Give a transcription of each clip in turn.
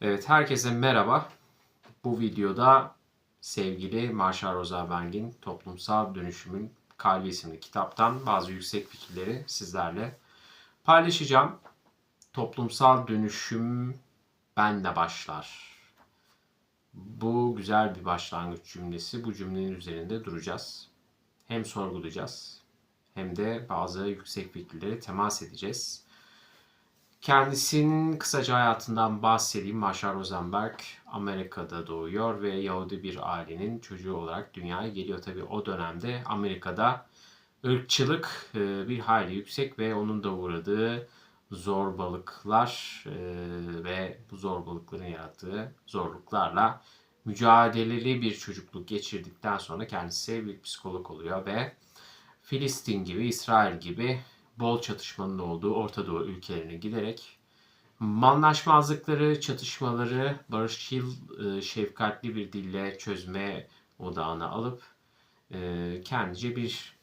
Evet, herkese merhaba. Bu videoda sevgili Marshall Rosenberg'in Toplumsal Dönüşümün Kalbi isimli kitaptan bazı yüksek fikirleri sizlerle paylaşacağım. Toplumsal dönüşüm benle başlar. Bu güzel bir başlangıç cümlesi. Bu cümlenin üzerinde duracağız. Hem sorgulayacağız hem de bazı yüksek fikirleri temas edeceğiz. Kendisinin kısaca hayatından bahsedeyim. Marshall Rosenberg Amerika'da doğuyor ve Yahudi bir ailenin çocuğu olarak dünyaya geliyor. Tabi o dönemde Amerika'da ırkçılık e, bir hayli yüksek ve onun da uğradığı zorbalıklar e, ve bu zorbalıkların yarattığı zorluklarla mücadeleli bir çocukluk geçirdikten sonra kendisi bir psikolog oluyor ve Filistin gibi, İsrail gibi bol çatışmanın olduğu Orta Doğu ülkelerine giderek anlaşmazlıkları, çatışmaları barışçıl, e, şefkatli bir dille çözme odağına alıp e, kendince bir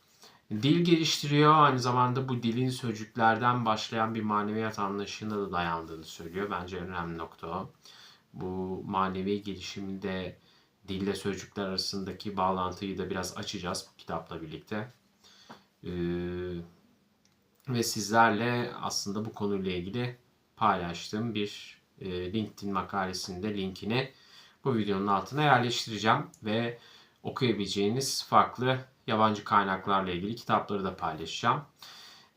dil geliştiriyor. Aynı zamanda bu dilin sözcüklerden başlayan bir maneviyat anlayışına da dayandığını söylüyor. Bence önemli nokta o. Bu manevi gelişimde dille sözcükler arasındaki bağlantıyı da biraz açacağız bu kitapla birlikte. Ee, ve sizlerle aslında bu konuyla ilgili paylaştığım bir e, LinkedIn makalesinde linkini bu videonun altına yerleştireceğim ve okuyabileceğiniz farklı yabancı kaynaklarla ilgili kitapları da paylaşacağım.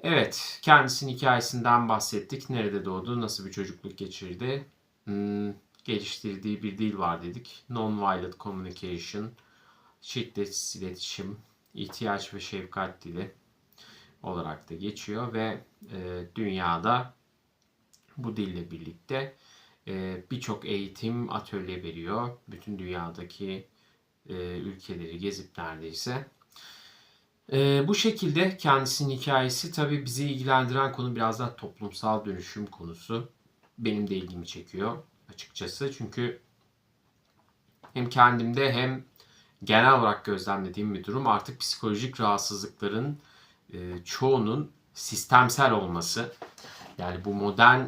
Evet, kendisinin hikayesinden bahsettik. Nerede doğdu, nasıl bir çocukluk geçirdi, hmm, geliştirdiği bir dil var dedik. Non-violent communication, şiddetsiz iletişim, ihtiyaç ve şefkat dili olarak da geçiyor ve e, dünyada bu dille birlikte e, birçok eğitim atölye veriyor. Bütün dünyadaki e, ülkeleri gezip neredeyse. E, bu şekilde kendisinin hikayesi tabii bizi ilgilendiren konu biraz daha toplumsal dönüşüm konusu. Benim de ilgimi çekiyor açıkçası. Çünkü hem kendimde hem genel olarak gözlemlediğim bir durum artık psikolojik rahatsızlıkların e, çoğunun sistemsel olması. Yani bu modern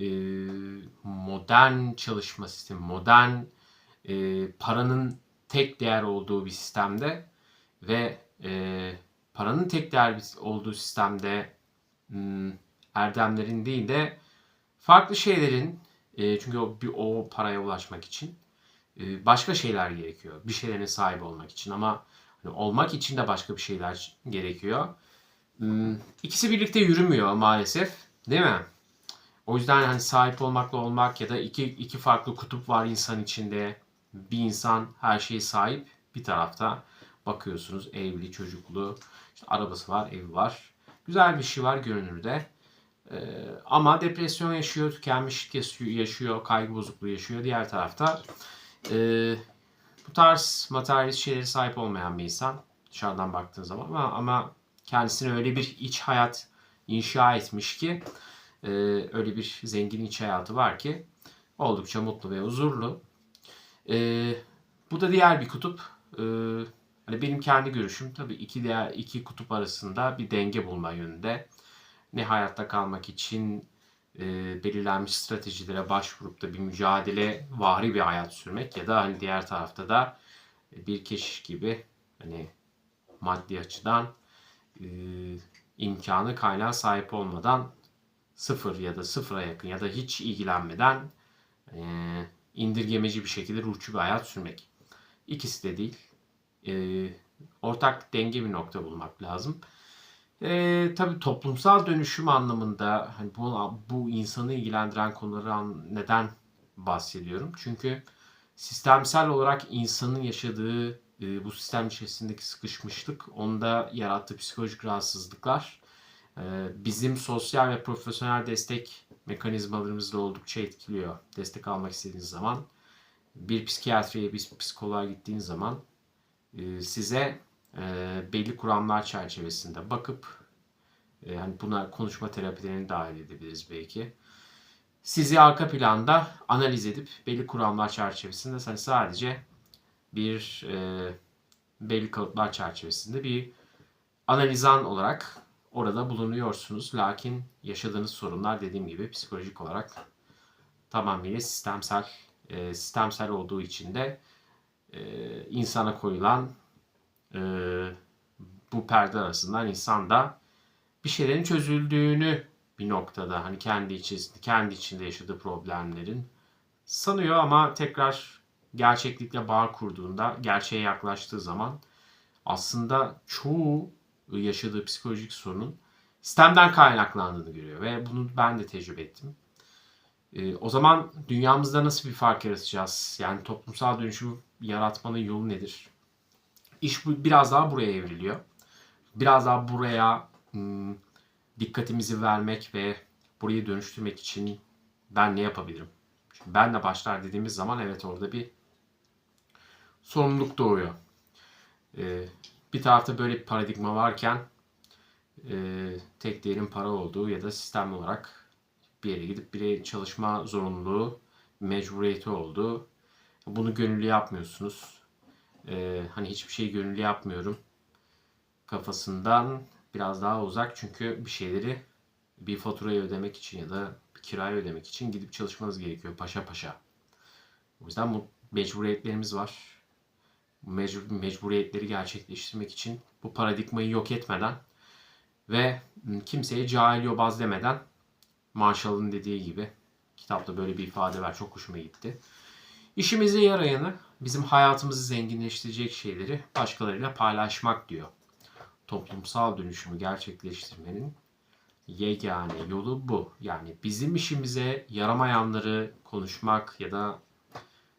e, modern çalışma sistemi, modern e, paranın tek değer olduğu bir sistemde ve e, paranın tek değer olduğu sistemde erdemlerin değil de farklı şeylerin e, çünkü o, bir, o paraya ulaşmak için e, başka şeyler gerekiyor. Bir şeylerin sahibi olmak için ama olmak için de başka bir şeyler gerekiyor. Hmm, ikisi birlikte yürümüyor maalesef. Değil mi? O yüzden hani sahip olmakla olmak ya da iki, iki farklı kutup var insan içinde. Bir insan her şeye sahip. Bir tarafta bakıyorsunuz evli, çocuklu, işte arabası var, evi var. Güzel bir şey var görünürde. Ee, ama depresyon yaşıyor, tükenmişlik yaşıyor, kaygı bozukluğu yaşıyor. Diğer tarafta e, bu tarz materyalist şeylere sahip olmayan bir insan dışarıdan baktığın zaman ama, ama kendisine öyle bir iç hayat inşa etmiş ki e, öyle bir zengin iç hayatı var ki oldukça mutlu ve huzurlu. E, bu da diğer bir kutup. E, hani benim kendi görüşüm tabii iki diğer iki kutup arasında bir denge bulma yönünde. Ne hayatta kalmak için e, belirlenmiş stratejilere başvurup da bir mücadele vari bir hayat sürmek ya da hani diğer tarafta da bir keşiş gibi hani maddi açıdan e, imkanı kaynağı sahip olmadan sıfır ya da sıfıra yakın ya da hiç ilgilenmeden e, indirgemeci bir şekilde ruhçu bir hayat sürmek. İkisi de değil. E, ortak denge bir nokta bulmak lazım. E, tabii toplumsal dönüşüm anlamında hani bu, bu insanı ilgilendiren konuları neden bahsediyorum? Çünkü sistemsel olarak insanın yaşadığı e, bu sistem içerisindeki sıkışmışlık, onda yarattığı psikolojik rahatsızlıklar e, bizim sosyal ve profesyonel destek mekanizmalarımızı oldukça etkiliyor. Destek almak istediğiniz zaman bir psikiyatriye, bir psikoloğa gittiğiniz zaman e, size e, belli kuramlar çerçevesinde bakıp e, hani buna konuşma terapilerini dahil edebiliriz belki. Sizi arka planda analiz edip belli kuramlar çerçevesinde hani sadece bir e, belli kalıplar çerçevesinde bir analizan olarak orada bulunuyorsunuz. Lakin yaşadığınız sorunlar dediğim gibi psikolojik olarak tamamıyla sistemsel e, sistemsel olduğu için de e, insana koyulan e, bu perde arasından insan da bir şeylerin çözüldüğünü bir noktada hani kendi içerisinde kendi içinde yaşadığı problemlerin sanıyor ama tekrar gerçeklikle bağ kurduğunda gerçeğe yaklaştığı zaman aslında çoğu yaşadığı psikolojik sorunun sistemden kaynaklandığını görüyor ve bunu ben de tecrübe ettim. Ee, o zaman dünyamızda nasıl bir fark yaratacağız? Yani toplumsal dönüşüm yaratmanın yolu nedir? İş biraz daha buraya evriliyor. Biraz daha buraya hmm, dikkatimizi vermek ve burayı dönüştürmek için ben ne yapabilirim? Çünkü benle başlar dediğimiz zaman evet orada bir sorumluluk doğuyor. Ee, bir tarafta böyle bir paradigma varken e, tek değerin para olduğu ya da sistem olarak bir yere gidip bir çalışma zorunluluğu, mecburiyeti olduğu. Bunu gönüllü yapmıyorsunuz. Ee, hani hiçbir şey gönüllü yapmıyorum kafasından biraz daha uzak çünkü bir şeyleri bir faturayı ödemek için ya da bir kirayı ödemek için gidip çalışmanız gerekiyor paşa paşa. O yüzden bu mecburiyetlerimiz var. Bu mecbur, mecburiyetleri gerçekleştirmek için bu paradigmayı yok etmeden ve kimseye cahil yobaz demeden Marshall'ın dediği gibi kitapta böyle bir ifade var çok hoşuma gitti. İşimize yarayanı bizim hayatımızı zenginleştirecek şeyleri başkalarıyla paylaşmak diyor toplumsal dönüşümü gerçekleştirmenin yegane yolu bu. Yani bizim işimize yaramayanları konuşmak ya da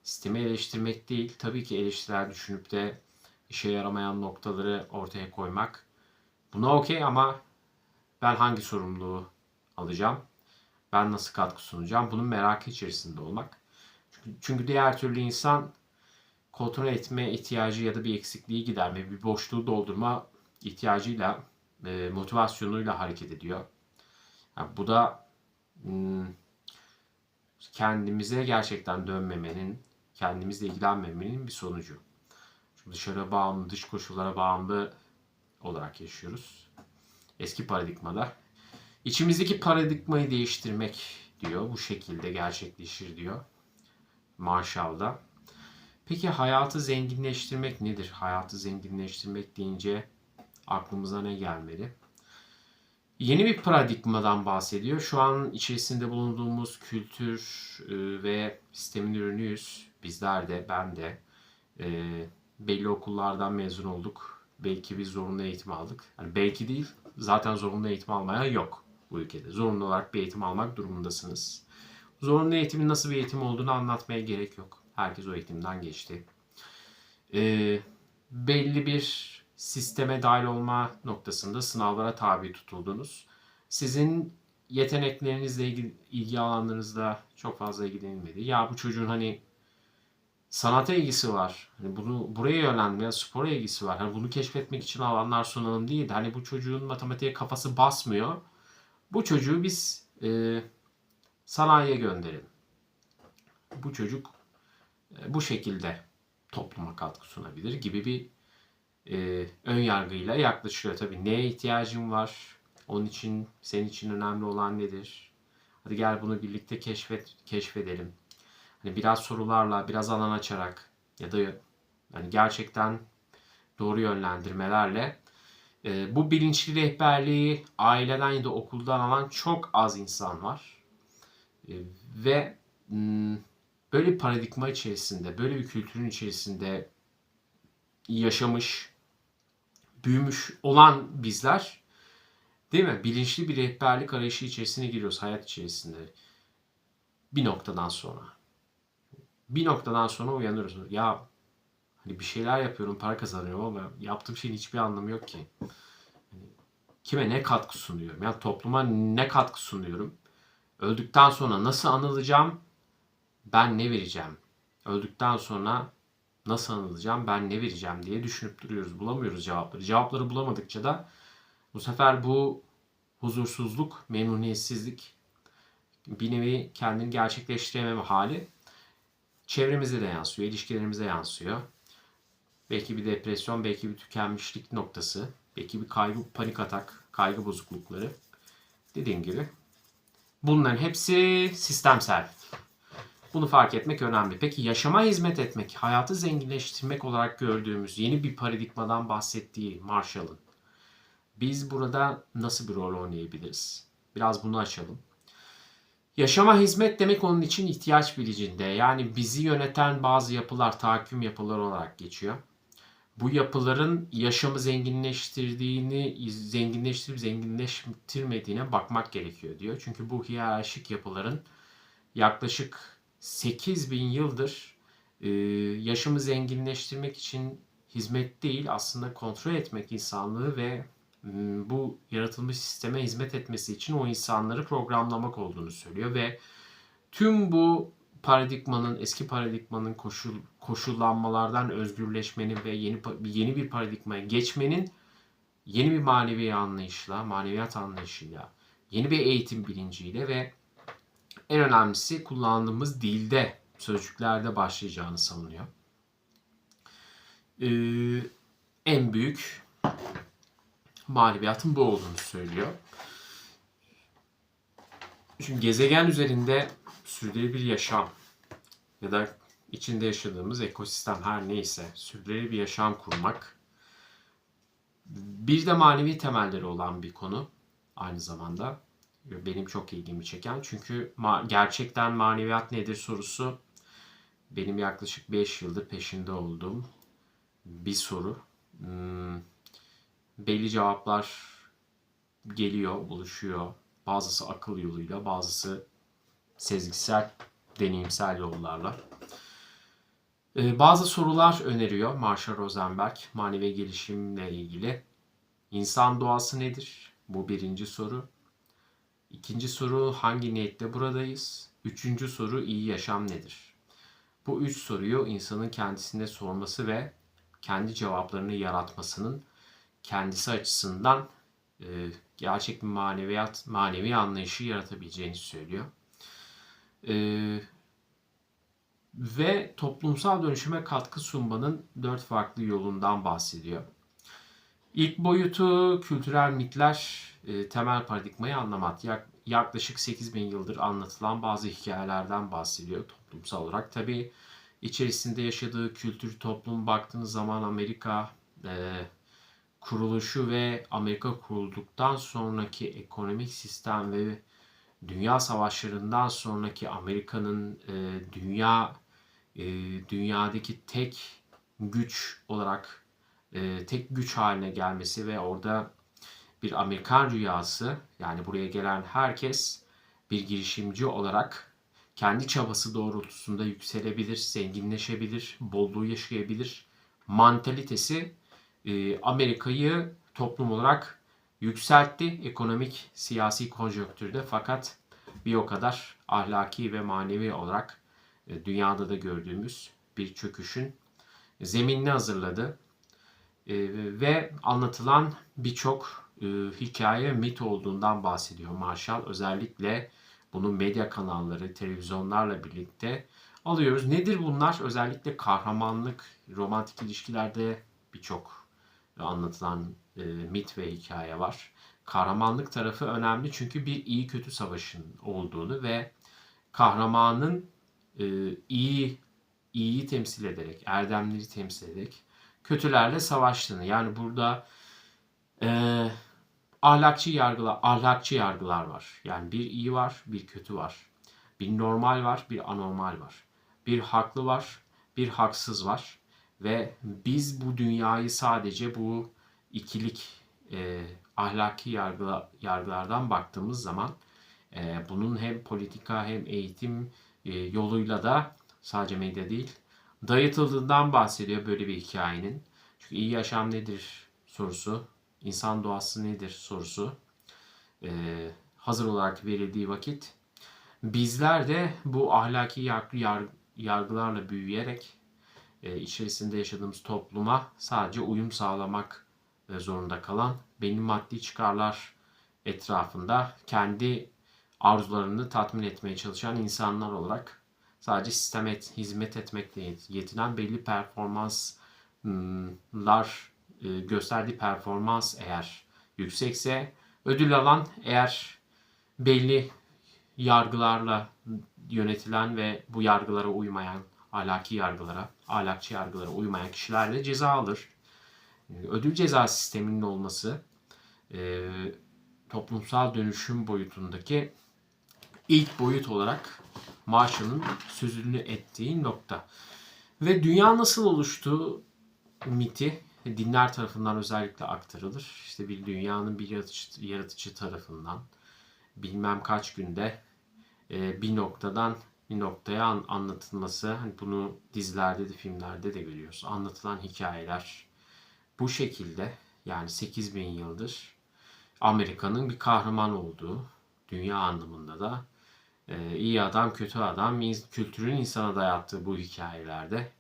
sistemi eleştirmek değil. Tabii ki eleştiriler düşünüp de işe yaramayan noktaları ortaya koymak. Buna okey ama ben hangi sorumluluğu alacağım? Ben nasıl katkı sunacağım? Bunun merakı içerisinde olmak. Çünkü diğer türlü insan kontrol etme ihtiyacı ya da bir eksikliği giderme, bir boşluğu doldurma ihtiyacıyla, e, motivasyonuyla hareket ediyor. Yani bu da hmm, kendimize gerçekten dönmemenin, kendimizle ilgilenmemenin bir sonucu. Çünkü dışarı bağımlı, dış koşullara bağımlı olarak yaşıyoruz. Eski paradigmada. İçimizdeki paradigmayı değiştirmek diyor. Bu şekilde gerçekleşir diyor. Marshall'da. Peki hayatı zenginleştirmek nedir? Hayatı zenginleştirmek deyince aklımıza ne gelmeli? Yeni bir paradigmadan bahsediyor. Şu an içerisinde bulunduğumuz kültür e, ve sistemin ürünüyüz. Bizler de, ben de. E, belli okullardan mezun olduk. Belki bir zorunlu eğitim aldık. Yani belki değil, zaten zorunlu eğitim almayan yok bu ülkede. Zorunlu olarak bir eğitim almak durumundasınız. Zorunlu eğitimin nasıl bir eğitim olduğunu anlatmaya gerek yok. Herkes o eğitimden geçti. E, belli bir sisteme dahil olma noktasında sınavlara tabi tutuldunuz. Sizin yeteneklerinizle ilgili ilgi alanlarınızda çok fazla ilgilenilmedi. Ya bu çocuğun hani sanata ilgisi var. Hani bunu buraya yönlendirme, spora ilgisi var. Hani bunu keşfetmek için alanlar sunalım değil. Hani bu çocuğun matematiğe kafası basmıyor. Bu çocuğu biz e, sanayiye gönderelim. Bu çocuk bu şekilde topluma katkı sunabilir gibi bir e, ön yargıyla yaklaşıyor. Tabii neye ihtiyacın var? Onun için senin için önemli olan nedir? Hadi gel bunu birlikte keşfet keşfedelim. Hani biraz sorularla, biraz alan açarak ya da hani gerçekten doğru yönlendirmelerle e, bu bilinçli rehberliği aileden ya da okuldan alan çok az insan var. E, ve m, böyle bir paradigma içerisinde, böyle bir kültürün içerisinde yaşamış, büyümüş olan bizler değil mi? Bilinçli bir rehberlik arayışı içerisine giriyoruz hayat içerisinde. Bir noktadan sonra. Bir noktadan sonra uyanıyoruz. Ya hani bir şeyler yapıyorum, para kazanıyorum ama yaptığım şeyin hiçbir anlamı yok ki. Hani kime ne katkı sunuyorum? Yani topluma ne katkı sunuyorum? Öldükten sonra nasıl anılacağım? Ben ne vereceğim? Öldükten sonra nasıl anılacağım, ben ne vereceğim diye düşünüp duruyoruz. Bulamıyoruz cevapları. Cevapları bulamadıkça da bu sefer bu huzursuzluk, memnuniyetsizlik, bir nevi kendini gerçekleştirememe hali çevremize de yansıyor, ilişkilerimize yansıyor. Belki bir depresyon, belki bir tükenmişlik noktası, belki bir kaygı, panik atak, kaygı bozuklukları. Dediğim gibi bunların hepsi sistemsel. Bunu fark etmek önemli. Peki yaşama hizmet etmek, hayatı zenginleştirmek olarak gördüğümüz yeni bir paradigmadan bahsettiği Marshall'ın. Biz burada nasıl bir rol oynayabiliriz? Biraz bunu açalım. Yaşama hizmet demek onun için ihtiyaç bilicinde. Yani bizi yöneten bazı yapılar, tahakküm yapıları olarak geçiyor. Bu yapıların yaşamı zenginleştirdiğini, zenginleştirip zenginleştirmediğine bakmak gerekiyor diyor. Çünkü bu hiyerarşik yapıların yaklaşık 8 bin yıldır e, yaşamı zenginleştirmek için hizmet değil aslında kontrol etmek insanlığı ve m, bu yaratılmış sisteme hizmet etmesi için o insanları programlamak olduğunu söylüyor ve tüm bu paradigmanın eski paradigmanın koşul koşullanmalardan özgürleşmenin ve yeni yeni bir paradigmaya geçmenin yeni bir manevi anlayışla, maneviyat anlayışıyla, yeni bir eğitim bilinciyle ve en önemlisi kullandığımız dilde, sözcüklerde başlayacağını savunuyor. Ee, en büyük maneviyatın bu olduğunu söylüyor. Şimdi gezegen üzerinde sürdürülebilir yaşam ya da içinde yaşadığımız ekosistem her neyse sürdürülebilir bir yaşam kurmak bir de manevi temelleri olan bir konu aynı zamanda benim çok ilgimi çeken çünkü ma- gerçekten maneviyat nedir sorusu benim yaklaşık 5 yıldır peşinde olduğum bir soru. Hmm, belli cevaplar geliyor, buluşuyor. Bazısı akıl yoluyla, bazısı sezgisel, deneyimsel yollarla. Ee, bazı sorular öneriyor Marshall Rosenberg manevi gelişimle ilgili. İnsan doğası nedir? Bu birinci soru. İkinci soru hangi niyetle buradayız? Üçüncü soru iyi yaşam nedir? Bu üç soruyu insanın kendisine sorması ve kendi cevaplarını yaratmasının kendisi açısından e, gerçek bir maneviyat, manevi anlayışı yaratabileceğini söylüyor. E, ve toplumsal dönüşüme katkı sunmanın dört farklı yolundan bahsediyor. İlk boyutu kültürel mitler e, temel paradigmayı anlamak. Yak, yaklaşık 8000 yıldır anlatılan bazı hikayelerden bahsediyor toplumsal olarak. Tabi içerisinde yaşadığı kültür toplum baktığınız zaman Amerika e, kuruluşu ve Amerika kurulduktan sonraki ekonomik sistem ve dünya savaşlarından sonraki Amerika'nın e, dünya e, dünyadaki tek güç olarak e, tek güç haline gelmesi ve orada bir Amerikan rüyası yani buraya gelen herkes bir girişimci olarak kendi çabası doğrultusunda yükselebilir, zenginleşebilir, bolluğu yaşayabilir. Mantalitesi e, Amerika'yı toplum olarak yükseltti ekonomik siyasi konjonktürde fakat bir o kadar ahlaki ve manevi olarak e, dünyada da gördüğümüz bir çöküşün zeminini hazırladı. E, ve anlatılan birçok e, hikaye mit olduğundan bahsediyor Marshall. Özellikle bunu medya kanalları, televizyonlarla birlikte alıyoruz. Nedir bunlar? Özellikle kahramanlık, romantik ilişkilerde birçok anlatılan e, mit ve hikaye var. Kahramanlık tarafı önemli çünkü bir iyi kötü savaşın olduğunu ve kahramanın e, iyi iyiyi temsil ederek, erdemleri temsil ederek kötülerle savaştığını. Yani burada e, ahlakçı yargılar, ahlakçı yargılar var. Yani bir iyi var, bir kötü var. Bir normal var, bir anormal var. Bir haklı var, bir haksız var. Ve biz bu dünyayı sadece bu ikilik e, ahlaki yargıla, yargılardan baktığımız zaman e, bunun hem politika hem eğitim e, yoluyla da sadece medya değil dayatıldığından bahsediyor böyle bir hikayenin. Çünkü iyi yaşam nedir sorusu, insan doğası nedir sorusu e, hazır olarak verildiği vakit bizler de bu ahlaki yargı, yargı, yargılarla büyüyerek e, içerisinde yaşadığımız topluma sadece uyum sağlamak e, zorunda kalan benim maddi çıkarlar etrafında kendi arzularını tatmin etmeye çalışan insanlar olarak sadece sisteme et, hizmet etmekle yetinen belli performanslar gösterdiği performans eğer yüksekse ödül alan eğer belli yargılarla yönetilen ve bu yargılara uymayan, ahlaki yargılara, ahlakçı yargılara uymayan kişiler de ceza alır. Ödül ceza sisteminin olması e, toplumsal dönüşüm boyutundaki ilk boyut olarak Marshall'ın sözünü ettiği nokta. Ve dünya nasıl oluştu miti dinler tarafından özellikle aktarılır. İşte bir dünyanın bir yaratıcı, yaratıcı tarafından bilmem kaç günde e, bir noktadan bir noktaya an, anlatılması. Hani bunu dizilerde de filmlerde de görüyoruz. Anlatılan hikayeler bu şekilde yani 8000 yıldır Amerika'nın bir kahraman olduğu dünya anlamında da e, iyi adam kötü adam kültürün insana dayattığı bu hikayelerde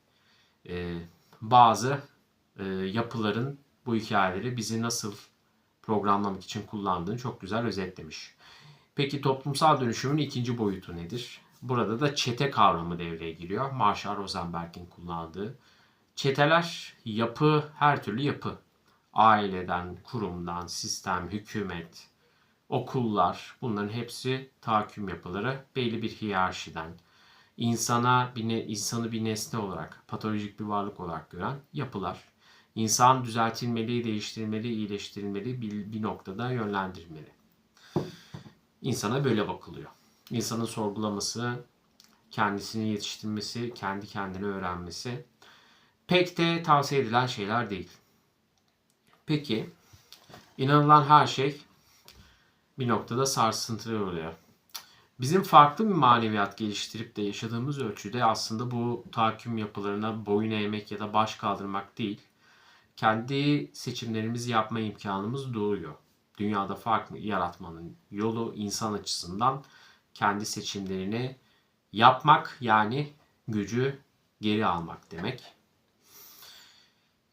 e, bazı e, yapıların bu hikayeleri bizi nasıl programlamak için kullandığını çok güzel özetlemiş. Peki toplumsal dönüşümün ikinci boyutu nedir? Burada da çete kavramı devreye giriyor. Marshall Rosenberg'in kullandığı. Çeteler yapı, her türlü yapı. Aileden, kurumdan, sistem, hükümet, okullar bunların hepsi tahakküm yapıları belli bir hiyerarşiden insana bir ne, insanı bir nesne olarak, patolojik bir varlık olarak gören yapılar. İnsan düzeltilmeli, değiştirilmeli, iyileştirilmeli, bir, bir noktada yönlendirilmeli. İnsana böyle bakılıyor. İnsanın sorgulaması, kendisini yetiştirmesi, kendi kendini öğrenmesi pek de tavsiye edilen şeyler değil. Peki, inanılan her şey bir noktada sarsıntılı oluyor. Bizim farklı bir maneviyat geliştirip de yaşadığımız ölçüde aslında bu tahakküm yapılarına boyun eğmek ya da baş kaldırmak değil, kendi seçimlerimizi yapma imkanımız doğuyor. Dünyada farklı yaratmanın yolu insan açısından kendi seçimlerini yapmak yani gücü geri almak demek.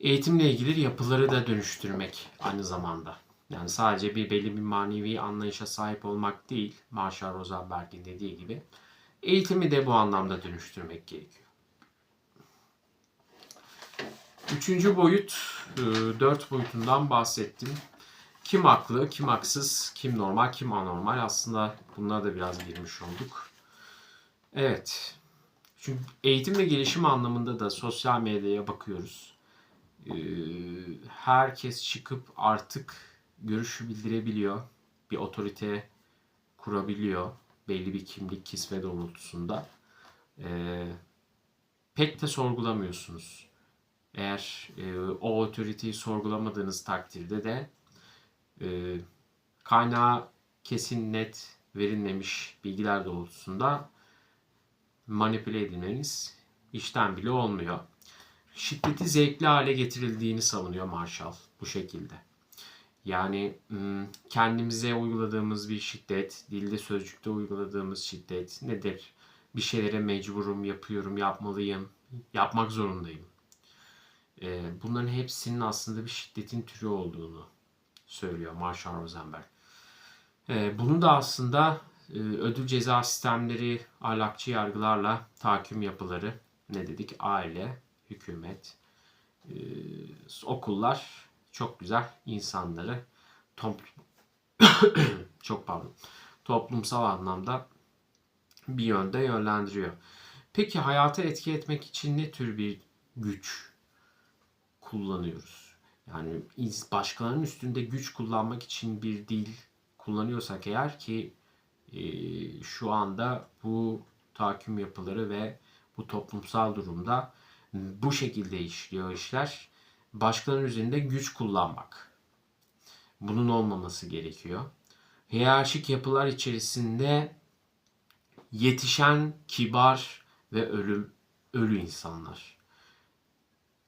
Eğitimle ilgili yapıları da dönüştürmek aynı zamanda. Yani sadece bir belli bir manevi anlayışa sahip olmak değil, Marshall Rosenberg'in dediği gibi, eğitimi de bu anlamda dönüştürmek gerekiyor. Üçüncü boyut, e, dört boyutundan bahsettim. Kim haklı, kim haksız, kim normal, kim anormal. Aslında bunlara da biraz girmiş olduk. Evet. Çünkü eğitim ve gelişim anlamında da sosyal medyaya bakıyoruz. E, herkes çıkıp artık görüşü bildirebiliyor. Bir otorite kurabiliyor. Belli bir kimlik kisve doğrultusunda. Ee, pek de sorgulamıyorsunuz. Eğer e, o otoriteyi sorgulamadığınız takdirde de e, kaynağı kesin net verilmemiş bilgiler doğrultusunda manipüle edilmeniz işten bile olmuyor. Şiddeti zevkli hale getirildiğini savunuyor Marshall bu şekilde. Yani kendimize uyguladığımız bir şiddet, dilde sözcükte uyguladığımız şiddet nedir? Bir şeylere mecburum, yapıyorum, yapmalıyım, yapmak zorundayım. Bunların hepsinin aslında bir şiddetin türü olduğunu söylüyor Marshall Rosenberg. Bunu da aslında ödül ceza sistemleri, ahlakçı yargılarla tahakküm yapıları, ne dedik? Aile, hükümet, okullar çok güzel insanları toplum çok pardon toplumsal anlamda bir yönde yönlendiriyor. Peki hayata etki etmek için ne tür bir güç kullanıyoruz? Yani başkalarının üstünde güç kullanmak için bir dil kullanıyorsak eğer ki e, şu anda bu tahakküm yapıları ve bu toplumsal durumda bu şekilde işliyor işler başkalarının üzerinde güç kullanmak. Bunun olmaması gerekiyor. Hiyerarşik yapılar içerisinde yetişen kibar ve ölüm ölü insanlar.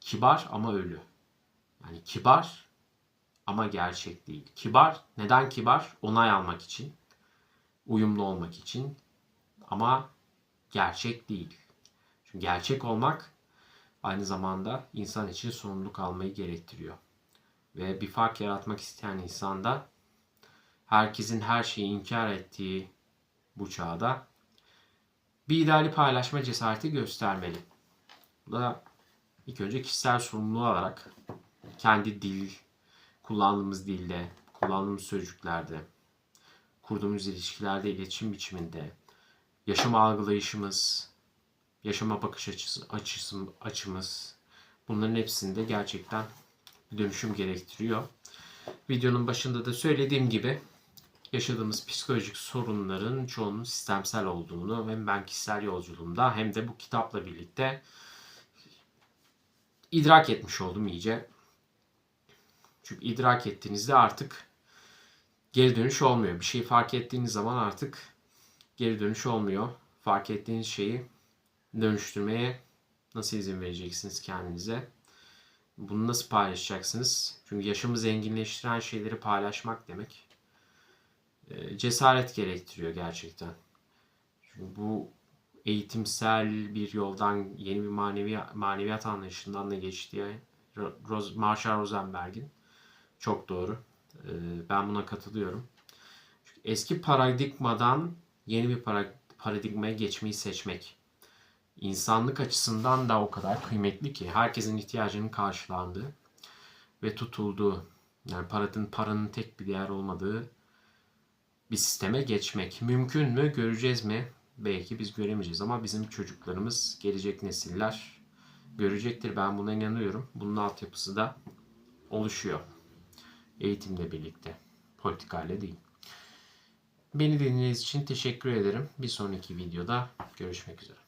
Kibar ama ölü. Yani kibar ama gerçek değil. Kibar neden kibar? Onay almak için, uyumlu olmak için ama gerçek değil. Çünkü gerçek olmak aynı zamanda insan için sorumluluk almayı gerektiriyor. Ve bir fark yaratmak isteyen insan da herkesin her şeyi inkar ettiği bu çağda bir ideali paylaşma cesareti göstermeli. Bu da ilk önce kişisel sorumluluğu alarak kendi dil, kullandığımız dilde, kullandığımız sözcüklerde, kurduğumuz ilişkilerde, iletişim biçiminde, yaşam algılayışımız, yaşama bakış açısı, açısı, açımız bunların hepsinde gerçekten bir dönüşüm gerektiriyor. Videonun başında da söylediğim gibi yaşadığımız psikolojik sorunların çoğunun sistemsel olduğunu hem ben kişisel yolculuğumda hem de bu kitapla birlikte idrak etmiş oldum iyice. Çünkü idrak ettiğinizde artık geri dönüş olmuyor. Bir şeyi fark ettiğiniz zaman artık geri dönüş olmuyor. Fark ettiğiniz şeyi dönüştürmeye nasıl izin vereceksiniz kendinize? Bunu nasıl paylaşacaksınız? Çünkü yaşamı zenginleştiren şeyleri paylaşmak demek e, cesaret gerektiriyor gerçekten. Çünkü bu eğitimsel bir yoldan yeni bir manevi maneviyat anlayışından da geçtiği Ros Marshall Rosenberg'in çok doğru. E, Ben buna katılıyorum. Çünkü eski paradigmadan yeni bir para- paradigmaya geçmeyi seçmek insanlık açısından da o kadar kıymetli ki herkesin ihtiyacının karşılandığı ve tutulduğu yani paranın paranın tek bir değer olmadığı bir sisteme geçmek mümkün mü göreceğiz mi belki biz göremeyeceğiz ama bizim çocuklarımız gelecek nesiller görecektir. Ben buna inanıyorum. Bunun altyapısı da oluşuyor. Eğitimle birlikte. Politikayla değil. Beni dinlediğiniz için teşekkür ederim. Bir sonraki videoda görüşmek üzere